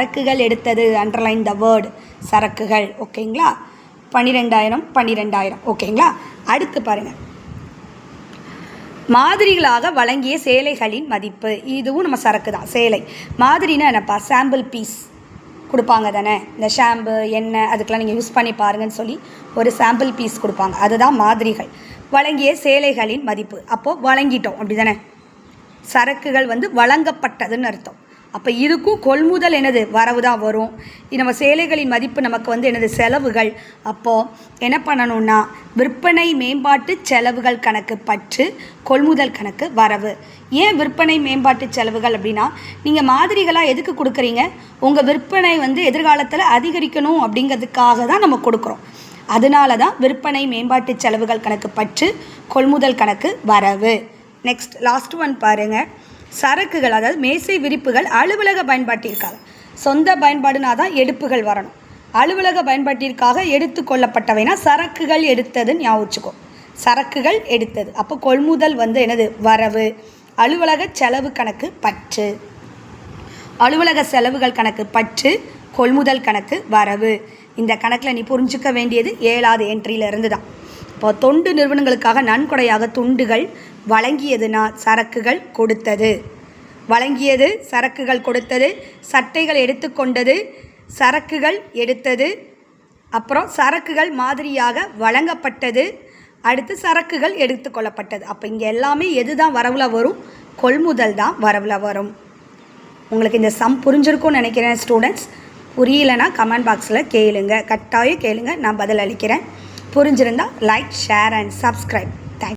சரக்குகள் எடுத்தது அண்டர்லைன் த வேர்டு சரக்குகள் ஓகேங்களா? பன்னிரெண்டாயிரம் பன்னிரெண்டாயிரம் ஓகேங்களா? அடுத்து பாருங்கள் மாதிரிகளாக வழங்கிய சேலைகளின் மதிப்பு. இதுவும் நம்ம சரக்கு தான் சேலை. மாதிரினா என்னப்பா? சாம்பிள் பீஸ் கொடுப்பாங்க தானே? இந்த ஷாம்பு எண்ணெய் அதுக்கெலாம் நீங்கள் யூஸ் பண்ணி பாருங்கன்னு சொல்லி ஒரு சாம்பிள் பீஸ் கொடுப்பாங்க. அதுதான் மாதிரிகள். வழங்கிய சேலைகளின் மதிப்பு. அப்போது வழங்கிட்டோம் அப்படி தானே சரக்குகள் வந்து வழங்கப்பட்டதுன்னு அர்த்தம். அப்போ இதுக்கும் கொள்முதல் என்னது? வரவு தான் வரும். நம்ம சேலைகளின் மதிப்பு நமக்கு வந்து எனது செலவுகள். அப்போது என்ன பண்ணணும்னா விற்பனை மேம்பாட்டு செலவுகள் கணக்கு பற்று கொள்முதல் கணக்கு வரவு. ஏன் விற்பனை மேம்பாட்டு செலவுகள் அப்படின்னா நீங்கள் மாதிரிகளாக எதுக்கு கொடுக்குறீங்க? உங்கள் விற்பனை வந்து எதிர்காலத்தில் அதிகரிக்கணும் அப்படிங்கிறதுக்காக தான் நம்ம கொடுக்குறோம். அதனால தான் விற்பனை மேம்பாட்டு செலவுகள் கணக்கு பற்று கொள்முதல் கணக்கு வரவு. நெக்ஸ்ட் லாஸ்ட் ஒன் பாருங்கள் சரக்குகள் அதாவது மேசை விரிப்புகள் அலுவலக பயன்பாட்டிற்காக. சொந்த பயன்பாடுனா தான் எடுப்புகள் வரணும். அலுவலக பயன்பாட்டிற்காக எடுத்து கொள்ளப்பட்டவைனா சரக்குகள் எடுத்ததுன்னு ஞாபகம் சரக்குகள் எடுத்தது. அப்போ கொள்முதல் வந்து என்னது? வரவு. அலுவலக செலவு கணக்கு பற்று. அலுவலக செலவுகள் கணக்கு பற்று கொள்முதல் கணக்கு வரவு. இந்த கணக்கில் நீ புரிஞ்சுக்க வேண்டியது ஏழாவது என்ட்ரியிலிருந்து தான் இப்போ தொண்டு நிறுவனங்களுக்காக நன்கொடையாக துண்டுகள் வழங்கியதுனா சரக்குகள் கொடுத்தது. வழங்கியது சரக்குகள் கொடுத்தது சட்டைகள் எடுத்துக்கொண்டது சரக்குகள் எடுத்தது அப்புறம் சரக்குகள் மாதிரியாக வழங்கப்பட்டது அடுத்து சரக்குகள் எடுத்துக்கொள்ளப்பட்டது அப்போ இங்கே எல்லாமே எது தான் வரவில் வரும்? கொள்முதல் தான் வரவில் வரும். உங்களுக்கு இந்த சம் புரிஞ்சிருக்கும்னு நினைக்கிறேன் ஸ்டூடெண்ட்ஸ் புரியலைன்னா கமெண்ட் பாக்ஸில் கேளுங்க. கட்டாயம் கேளுங்க. நான் பதில் அளிக்கிறேன். புரிஞ்சிருந்தால் லைக் ஷேர் அண்ட் சப்ஸ்கிரைப்